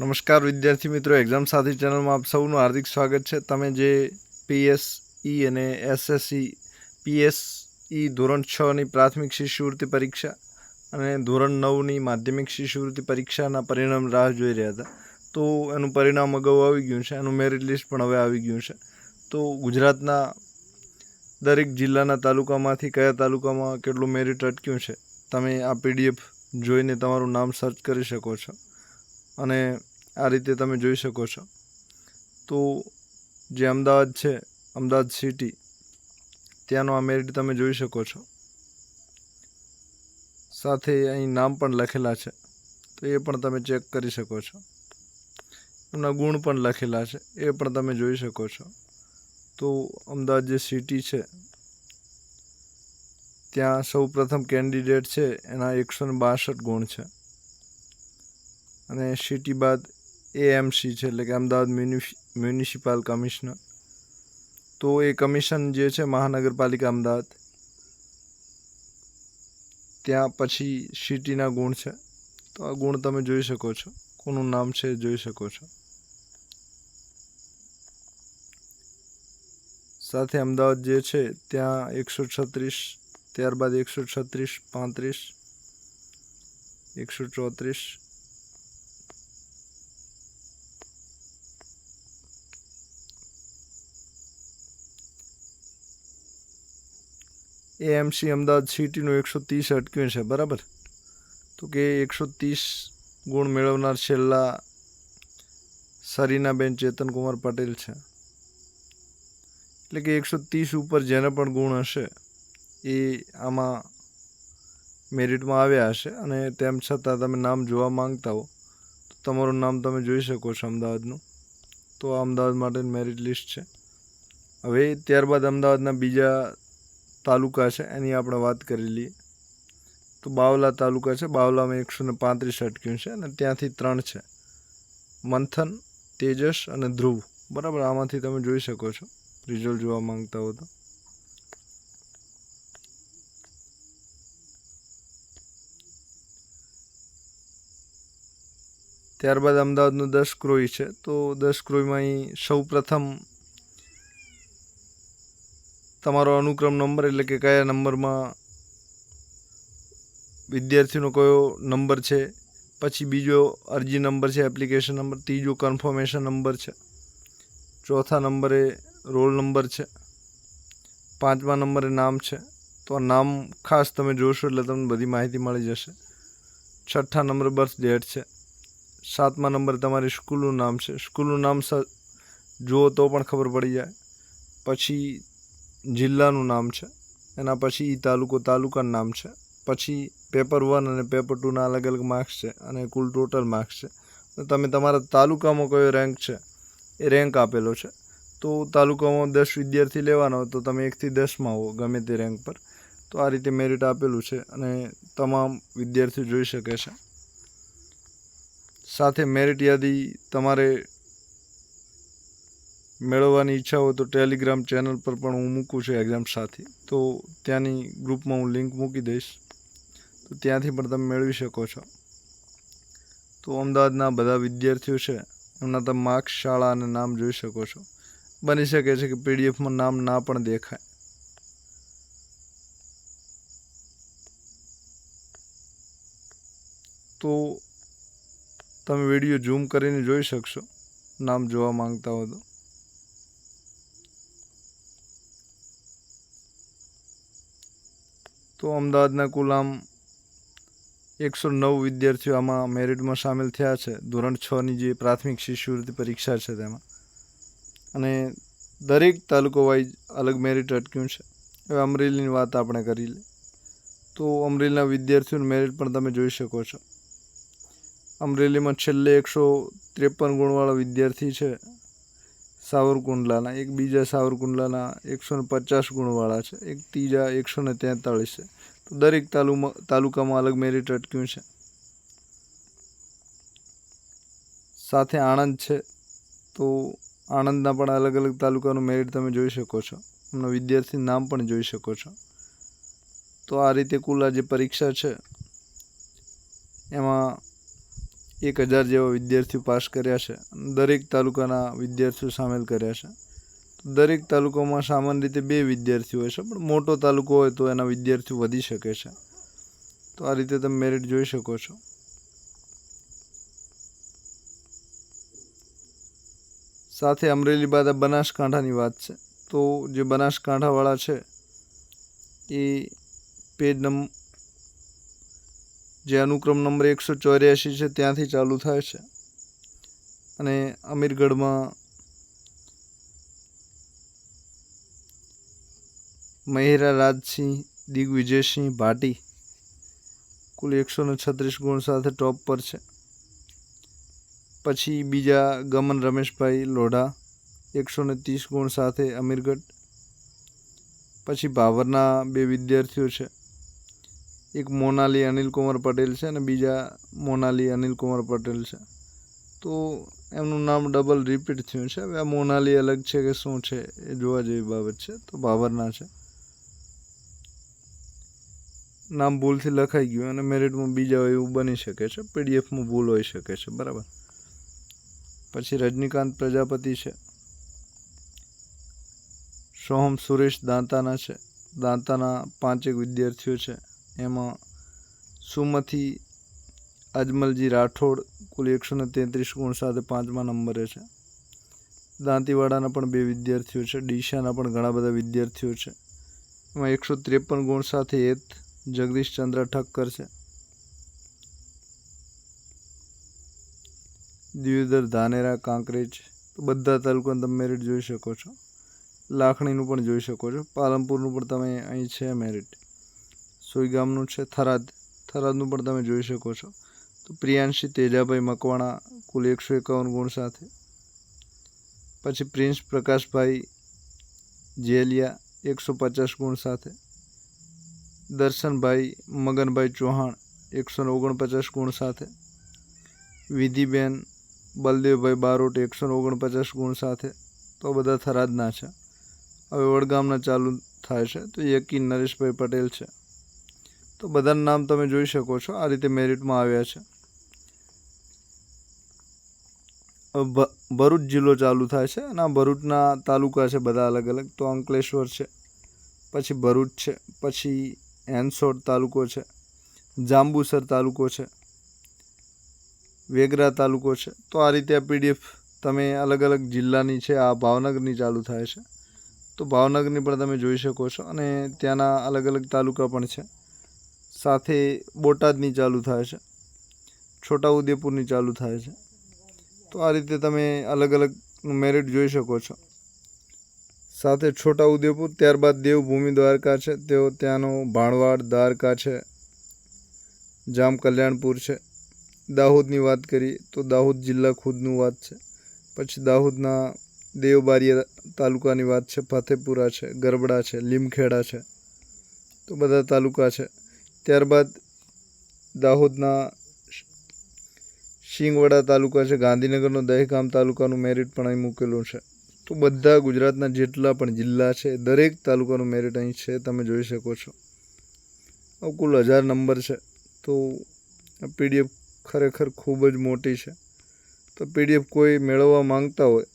નમસ્કાર, વિદ્યાર્થી મિત્રો. એક્ઝામ સાથી ચેનલમાં આપ સૌનું હાર્દિક સ્વાગત છે. તમે જે પીએસઈ અને એસએસસી પીએસઈ ધોરણ છની પ્રાથમિક શિષ્યવૃત્તિ પરીક્ષા અને ધોરણ નવની માધ્યમિક શિષ્યવૃત્તિ પરીક્ષાના પરિણામ રાહ જોઈ રહ્યા હતા. તો એનું પરિણામ અગાઉ આવી ગયું છે. એનું મેરિટ લિસ્ટ પણ હવે આવી ગયું છે. તો ગુજરાતના દરેક જિલ્લાના તાલુકામાંથી કયા તાલુકામાં કેટલું મેરિટ અટક્યું છે? તમે આ પીડીએફ જોઈને તમારું નામ સર્ચ કરી શકો છો. અને આ રીતે તમે જોઈ શકો છો. તો જે અમદાવાદ છે, અમદાવાદ સિટી, ત્યાંનો આ મેરિટ તમે જોઈ શકો છો. સાથે અહીં નામ પણ લખેલા છે, તો એ પણ તમે ચેક કરી શકો છો. એમના ગુણ પણ લખેલા છે, એ પણ તમે જોઈ શકો છો. તો અમદાવાદ જે સિટી છે, ત્યાં સૌ પ્રથમ કેન્ડિડેટ છે, એના એકસો ને બાસઠ ગુણ છે. અને સિટી બાદ એએમસી છે, એટલે કે અમદાવાદ મ્યુનિસિપાલ કમિશનર તો એ કમિશન જે છે, મહાનગરપાલિકા અમદાવાદ. ત્યાં પછી સિટીના ગુણ છે. તો આ ગુણ તમે જોઈ શકો છો. કોનું નામ છે જોઈ શકો છો. સાથે અમદાવાદ જે છે, ત્યાં એકસો છત્રીસ, ત્યારબાદ એકસો છત્રીસ, પાંત્રીસ, એકસો ચોત્રીસ એએમસી અમદાવાદ સિટીનું એકસો ત્રીસ અટક્યું છે, બરાબર? તો કે એકસો ત્રીસ ગુણ મેળવનાર છેલ્લા સરીનાબેન ચેતનકુમાર પટેલ છે. એટલે કે એકસો ત્રીસ ઉપર જેને પણ ગુણ હશે, એ આમાં મેરિટમાં આવ્યા હશે અને તેમ છતાં તમે નામ જોવા માંગતા હો, તો તમારું નામ તમે જોઈ શકો છો અમદાવાદનું. તો આ અમદાવાદ માટે મેરિટ લિસ્ટ છે. હવે ત્યારબાદ અમદાવાદના બીજા તાલુકા છે, એની આપણે વાત કરી લઈએ. તો બાવલા તાલુકા છે, બાવલામાં એકસો ને પાંત્રીસ અટક્યું છે અને ત્યાંથી ત્રણ છે. મંથન, તેજસ અને ધ્રુવ. બરાબર, આમાંથી તમે જોઈ શકો છો. રિઝલ્ટ જોવા માંગતા હો તો. ત્યારબાદ અમદાવાદનું દસ ક્રોઈ છે, તો દસ ક્રોઈમાં અહીં સૌ પ્રથમ તમારો અનુક્રમ નંબર એટલે કે કયા નંબરમાં વિદ્યાર્થીનો કયો નંબર છે, પછી બીજો અરજી નંબર છે એપ્લિકેશન નંબર, ત્રીજો કન્ફર્મેશન નંબર છે, ચોથા નંબરે રોલ નંબર છે, પાંચમા નંબરે નામ છે, તો આ નામ ખાસ તમે જોશો એટલે તમને બધી માહિતી મળી જશે. છઠ્ઠા નંબર બર્થ ડેટ છે, સાતમા નંબરે તમારી સ્કૂલનું નામ છે સ્કૂલનું નામ સ, જુઓ તો પણ ખબર પડી જાય. પછી જિલ્લાનું નામ છે. એના પછી ઈ તાલુકો તાલુકાનું નામ છે. પછી પેપર વન અને પેપર ટુના અલગ અલગ માર્ક્સ છે અને કુલ ટોટલ માર્ક્સ છે. તમે તમારા તાલુકામાં કયો રેન્ક છે? એ રેન્ક આપેલો છે. તો તાલુકામાં દસ વિદ્યાર્થી લેવાનો તો તમે એકથી દસમાં હો ગમે તે રેન્ક પર. તો આ રીતે મેરિટ આપેલું છે અને તમામ વિદ્યાર્થીઓ જોઈ શકે છે. સાથે મેરિટ યાદી તમારે મેળવવાની ઈચ્છા હોય તો ટેલિગ્રામ ચેનલ પર પણ હું મૂકું છું એક્ઝામ સાથે. તો ત્યાંની ગ્રુપમાં હું લિંક મૂકી દઈશ. તો ત્યાંથી પણ તમે મેળવી શકો છો. તો અમદાવાદના બધા વિદ્યાર્થીઓ છે, એમના તમે માર્ક્સ શાળા અને નામ જોઈ શકો છો. બની શકે છે કે પીડીએફમાં નામ ના પણ દેખાય. તો તમે વીડિયો ઝૂમ કરીને જોઈ શકશો. નામ જોવા માંગતા હો તો. તો અમદાવાદના કુલ આમ એકસો નવ વિદ્યાર્થીઓ આમાં મેરિટમાં સામેલ થયા છે. ધોરણ છની જે પ્રાથમિક શિષ્યવૃત્તિ પરીક્ષા છે તેમાં. અને દરેક તાલુકો વાઇઝ અલગ મેરિટ અટક્યું છે. હવે અમરેલીની વાત આપણે કરી લે તો અમરેલીના વિદ્યાર્થીઓનું મેરિટ પણ તમે જોઈ શકો છો. અમરેલીમાં છેલ્લે એકસો ત્રેપન ગુણવાળા વિદ્યાર્થી છે. સાવરકુંડલાના, એક બીજા સાવરકુંડલાના એકસો ને પચાસ ગુણવાળા છે, એક ત્રીજા એકસો ને તેતાળીસ છે. તો દરેક તાલુમાં, તાલુકામાં અલગ મેરિટ અટક્યું છે. સાથે આણંદ છે, તો આણંદના પણ અલગ અલગ તાલુકાનું મેરિટ તમે જોઈ શકો છો. એમના વિદ્યાર્થી નામ પણ જોઈ શકો છો. તો આ રીતે કુલ આ જે પરીક્ષા છે, એમાં એક હજાર જેવા વિદ્યાર્થીઓ પાસ કર્યા છે દરેક તાલુકાના વિદ્યાર્થીઓ સામેલ કર્યા છે. દરેક તાલુકામાં સામાન્ય રીતે બે વિદ્યાર્થીઓ હોય છે, પણ મોટો તાલુકો હોય તો એના વિદ્યાર્થીઓ વધી શકે છે. તો આ રીતે તમે મેરિટ જોઈ શકો છો. સાથે અમરેલી બાદ આ બનાસકાંઠાની વાત છે. તો જે બનાસકાંઠાવાળા છે, એ પેજ નંબર જે અનુક્રમ નંબર એકસો ચોર્યાસી છે, ત્યાંથી ચાલુ થાય છે. અને અમીરગઢમાં મહેરા રાજસિંહ, દિગ્વિજયસિંહ ભાટી કુલ એકસો ને છત્રીસ ગુણ સાથે ટોપ પર છે. પછી બીજા ગમન રમેશભાઈ લોઢા એકસો ને ત્રીસ ગુણ સાથે અમીરગઢ. પછી ભાવરના બે વિદ્યાર્થીઓ છે. એક મોનાલી અનિલકુમાર પટેલ છે અને બીજા મોનાલી અનિલકુમાર પટેલ છે. તો એમનું નામ ડબલ રિપીટ થયું છે. હવે આ મોનાલી અલગ છે કે શું છે એ જોવા જેવી બાબત છે. તો ભાવરના છે. નામ ભૂલથી લખાઈ ગયું અને મેરિટમાં બીજા હોય એવું બની શકે છે. પીડીએફમાં ભૂલ હોઈ શકે છે. બરાબર. પછી રજનીકાંત પ્રજાપતિ છે. સોહમ સુરેશ દાંતાના છે. દાંતાના પાંચેક વિદ્યાર્થીઓ છે. એમાં સુમથી અજમલજી રાઠોડ કુલ એકસો ને તેત્રીસ ગુણ સાથે પાંચમા નંબરે છે. દાંતીવાડાના પણ બે વિદ્યાર્થીઓ છે. ડીસાના પણ ઘણા બધા વિદ્યાર્થીઓ છે. એમાં એકસો ત્રેપન ગુણ સાથે એત જગદીશચંદ્ર ઠક્કર છે. દિયોદર ધાનેરા કાંકરેજ બધા તાલુકાનું તમે મેરિટ જોઈ શકો છો. લાખણીનું પણ જોઈ શકો છો. પાલનપુરનું પણ તમે અહીં છે મેરિટ. સોઈગામનું છે થરાદ. થરાદનું પણ તમે જોઈ શકો છો. તો પ્રિયાંશી, તેજાભાઈ, મકવાણા, કુલ એકસો એકાવન ગુણ સાથે. પછી પ્રિન્સ પ્રકાશભાઈ, જેલિયા, એકસો પચાસ ગુણ સાથે. દર્શનભાઈ, મગનભાઈ ચૌહાણ, એકસો ઓગણપચાસ ગુણ સાથે. વિધિબેન, બલદેવભાઈ બારોટ, એકસો ઓગણપચાસ ગુણ સાથે. તો બધા થરાદના છે. હવે વડગામના ચાલુ થાય છે. તો યકીન નરેશભાઈ પટેલ છે. તો બધાના નામ તમે જોઈ શકો છો. આ રીતે મેરિટમાં આવ્યા છે. ભરૂચ જિલ્લો ચાલુ થાય છે અને આ ભરૂચના તાલુકા છે બધા અલગ અલગ. તો અંકલેશ્વર છે, પછી ભરૂચ છે, પછી એનસોડ તાલુકો છે, જાંબુસર તાલુકો છે, વેગરા તાલુકો છે. તો આ રીતે આ પીડીએફ તમે અલગ અલગ જિલ્લાની છે, આ ભાવનગરની ચાલુ થાય છે. તો ભાવનગરની પણ તમે જોઈ શકો છો અને ત્યાંના અલગ અલગ તાલુકા પણ છે. સાથે બોટાદની ચાલુ થાય છે. છોટાઉદેપુરની ચાલુ થાય છે. તો આ રીતે તમે અલગ અલગ મેરિટ જોઈ શકો છો. સાથે છોટાઉદેપુર, ત્યારબાદ દેવભૂમિ દ્વારકા છે. તેઓ ત્યાંનો ભાણવાડ, દ્વારકા છે. જામ કલ્યાણપુર છે. દાહોદની વાત કરીએ તો દાહોદ જિલ્લા ખુદનું વાત છે. પછી દાહોદના દેવબારિયા તાલુકાની વાત છે. ફતેપુરા છે, ગરબડા છે, લીમખેડા છે. તો બધા તાલુકા છે. ત્યારબાદ દાહોદના શિંગવડા તાલુકા છે. ગાંધીનગરનો દહેગામ તાલુકાનું મેરિટ પણ અહીં મૂકેલું છે. તો બધા ગુજરાતના જેટલા પણ જિલ્લા છે, દરેક તાલુકાનું મેરિટ અહીં છે, તમે જોઈ શકો છો. કુલ હજાર નંબર છે. તો આ પીડીએફ ખરેખર ખૂબ જ મોટી છે. તો પીડીએફ કોઈ મેળવવા માંગતા હોય,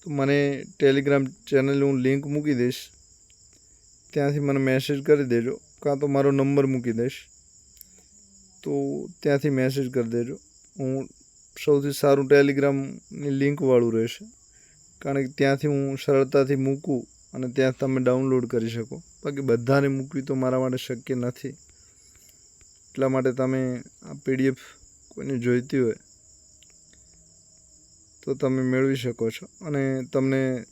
તો મને ટેલિગ્રામ ચેનલ હું લિંક મૂકી દઈશ. ત્યાંથી મને મેસેજ કરી દેજો. કાં તો મારો નંબર મૂકી દઈશ. તો ત્યાંથી મેસેજ કરી દેજો. હું સૌથી સારું ટેલિગ્રામની લિંકવાળું રહેશે. કારણ કે ત્યાંથી હું સરળતાથી મૂકું અને ત્યાં તમે ડાઉનલોડ કરી શકો. બાકી બધાને મૂકવી તો મારા માટે શક્ય નથી. એટલા માટે તમે આ પીડીએફ કોઈને જોઈતી હોય તો તમે મેળવી શકો છો. અને તમને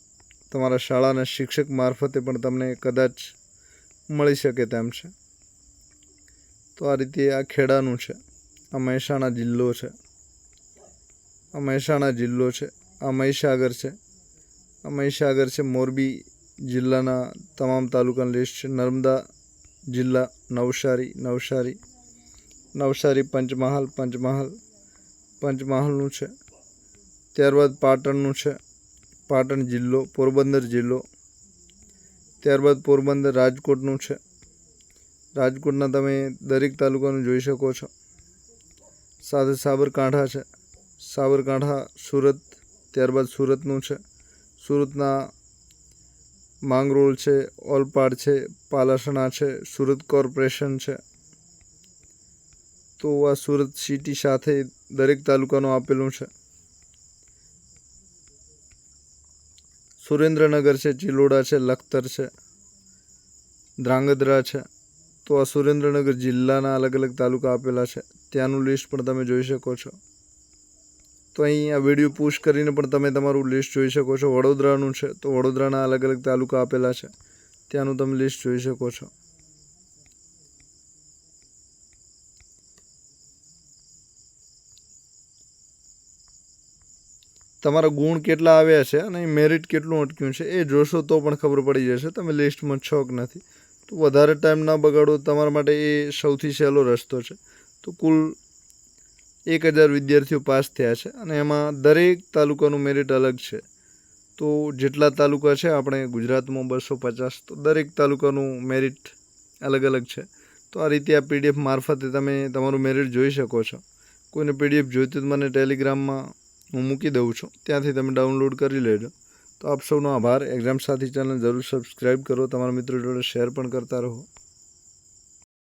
તમારા શાળાના શિક્ષક મારફતે પણ તમને કદાચ મળી શકે તેમ છે. તો આ રીતે આ ખેડાનું છે. આ મહેસાણા જિલ્લો છે. આ મહેસાણા જિલ્લો છે. આ મહીસાગર છે. આ મહીસાગર છે મોરબી જિલ્લાના તમામ તાલુકાની લિસ્ટ છે. નર્મદા જિલ્લા, નવસારી નવસારી નવસારી પંચમહાલ પંચમહાલ, પંચમહાલનું છે. ત્યારબાદ પાટણનું છે. પાટણ જિલ્લો, પોરબંદર જિલ્લો ત્યારબાદ પોરબંદર રાજકોટનું છે. રાજકોટના તમે દરેક તાલુકાનું જોઈ શકો છો. સાથે સાબરકાંઠા છે. સાબરકાંઠા, સુરત, ત્યારબાદ સુરતનું છે. સુરતના માંગરોળ છે, ઓલપાડ છે, પાલાસણા છે, સુરત કોર્પોરેશન છે. તો આ સુરત સિટી સાથે દરેક તાલુકાનું આપેલું છે. સુરેન્દ્રનગર છે ચિલોડા છે, લખતર છે, ધ્રાંગધ્રા છે. તો આ સુરેન્દ્રનગર જિલ્લાના અલગ અલગ તાલુકા આપેલા છે. ત્યાંનું લિસ્ટ પણ તમે જોઈ શકો છો. તો અહીં આ વીડિયો પુશ કરીને પણ તમે તમારું લિસ્ટ જોઈ શકો છો. વડોદરાનું છે, તો વડોદરાના અલગ અલગ તાલુકા આપેલા છે. ત્યાંનું તમે લિસ્ટ જોઈ શકો છો. તમારા ગુણ કેટલા આવ્યા છે અને મેરિટ કેટલું અટક્યું છે, એ જોશો તો પણ ખબર પડી જશે. તમે લિસ્ટમાં છો કે નથી? તો વધારે ટાઈમ ના બગાડો, તમારા માટે એ સૌથી સહેલો રસ્તો છે. તો કુલ એક હજાર વિદ્યાર્થીઓ પાસ થયા છે અને એમાં દરેક તાલુકાનું મેરિટ અલગ છે. તો જેટલા તાલુકા છે, આપણે ગુજરાતમાં બસો પચાસ, તો દરેક તાલુકાનું મેરિટ અલગ અલગ છે. તો આ રીતે આ પીડીએફ મારફતે તમે તમારું મેરિટ જોઈ શકો છો. કોઈને પીડીએફ જોઈતું તો મને ટેલિગ્રામમાં હું મૂકી દઉં છું. ત્યાંથી તમે ડાઉનલોડ કરી લેજો. તો આપ સૌનો આભાર. એક્ઝામ સાથી ચેનલ જરૂર સબસ્ક્રાઈબ કરો. તમારા મિત્રો જોડે શેર પણ કરતા રહો.